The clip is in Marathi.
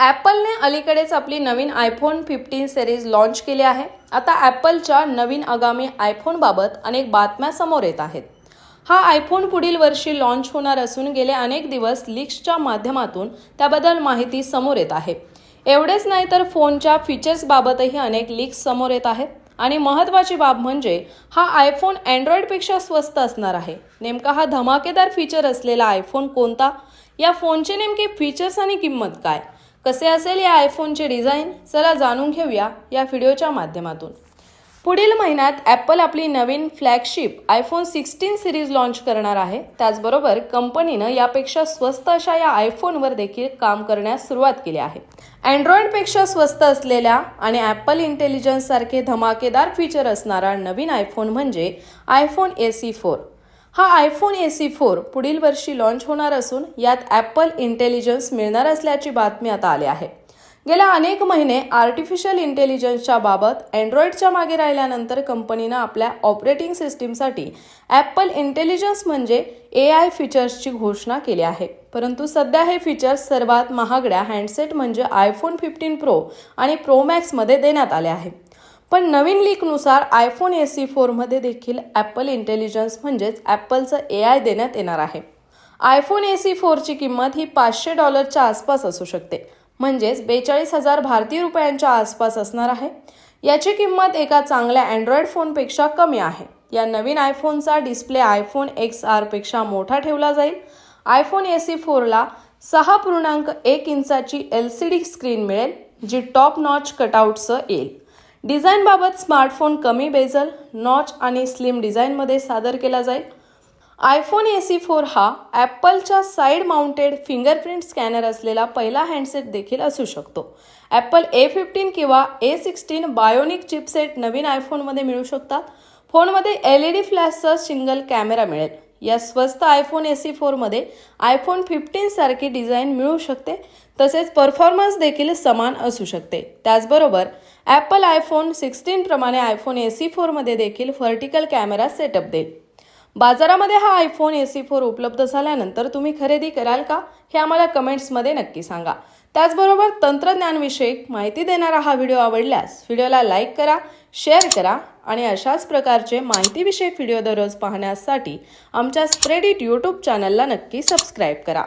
ॲपलने अलीकडेच आपली नवीन आयफोन फिफ्टीन सिरीज लॉन्च केली आहे. आता ॲपलच्या नवीन आगामी आयफोनबाबत अनेक बातम्या समोर येत आहेत. हा आयफोन पुढील वर्षी लॉन्च होणार असून गेले अनेक दिवस लीक्सच्या माध्यमातून त्याबद्दल माहिती समोर येत आहे. एवढेच नाही तर फोनच्या फीचर्सबाबतही अनेक लीक्स समोर येत आहेत. आणि महत्त्वाची बाब म्हणजे हा आयफोन अँड्रॉइडपेक्षा स्वस्त असणार आहे. नेमका हा धमाकेदार फीचर असलेला आयफोन कोणता? या फोनचे नेमके फीचर्स आणि किंमत काय? कसे असेल या आयफोनचे डिझाईन चला जाणून घेऊया या व्हिडिओच्या माध्यमातून. पुढील महिन्यात ॲपल आपली नवीन flagship iPhone sixteen series launch करणार आहे. त्याचबरोबर कंपनीनं यापेक्षा स्वस्त अशा या आयफोनवर देखील काम करण्यास सुरुवात केली आहे. अँड्रॉइडपेक्षा स्वस्त असलेल्या आणि ॲपल इंटेलिजन्ससारखे धमाकेदार फीचर असणारा नवीन आयफोन म्हणजे आयफोन ए सी फोर हा आयफोन ए सी फोर पुढील वर्षी लॉन्च होणार असून यात ॲपल इंटेलिजन्स मिळणार असल्याची बातमी आता आली आहे. गेल्या अनेक महिने आर्टिफिशियल इंटेलिजन्सच्या बाबत अँड्रॉइडच्या मागे राहिल्यानंतर कंपनीनं आपल्या ऑपरेटिंग सिस्टीमसाठी ॲपल इंटेलिजन्स म्हणजे ए आय फीचर्सची घोषणा केली आहे. परंतु सध्या हे फीचर्स सर्वात महागड्या हँडसेट म्हणजे आयफोन फिफ्टीन प्रो आणि प्रो मॅक्समध्ये देण्यात आले आहे. पण नवीन लीकनुसार आयफोन ए सी फोरमध्ये देखील ॲपल इंटेलिजन्स म्हणजेच ॲपलचं ए आय देण्यात येणार आहे. आयफोन ए सी फोरची किंमत ही पाचशे डॉलरच्या आसपास असू शकते. म्हणजेच बेचाळीस हजार भारतीय रुपयांच्या आसपास असणार आहे. याची किंमत एका चांगल्या अँड्रॉइड फोनपेक्षा कमी आहे. या नवीन आयफोनचा डिस्प्ले आयफोन एक्स आरपेक्षा मोठा ठेवला जाईल. आयफोन ए सी फोरला सहा पूर्णांक एक इंचाची एल सी डी स्क्रीन मिळेल जी टॉप नॉच कटआउटसह येईल. डिझाईनबाबत स्मार्टफोन कमी बेझल नॉच आणि स्लिम डिझाईनमध्ये सादर केला जाईल. आयफोन ए सी फोर हा ॲपलच्या साईड माउंटेड फिंगरप्रिंट स्कॅनर असलेला पहिला हँडसेट देखील असू शकतो. ॲपल ए फिफ्टीन किंवा ए सिक्स्टीन बायोनिक चिपसेट नवीन आयफोनमध्ये मिळू शकतात. फोनमध्ये एल ई डी फ्लॅशचा सिंगल कॅमेरा मिळेल. या स्वस्त आयफोन ए सी फोरमध्ये आयफोन फिफ्टीनसारखी डिझाईन मिळू शकते. तसेच परफॉर्मन्स देखील समान असू शकते. त्याचबरोबर ॲपल आयफोन सिक्स्टीनप्रमाणे आयफोन ए सी फोरमध्ये देखील व्हर्टिकल कॅमेरा सेटअप देईल. बाजारामध्ये हा आयफोन ए सी फोर उपलब्ध झाल्यानंतर तुम्ही खरेदी कराल का हे आम्हाला कमेंट्समध्ये नक्की सांगा. त्याचबरोबर तंत्रज्ञानविषयक माहिती देणारा हा व्हिडिओ आवडल्यास व्हिडिओला लाईक करा शेअर करा आणि अशाच प्रकारचे माहितीविषयक व्हिडिओ दररोज पाहण्यासाठी आमच्या स्प्रेडिट यूट्यूब चॅनलला नक्की सबस्क्राईब करा.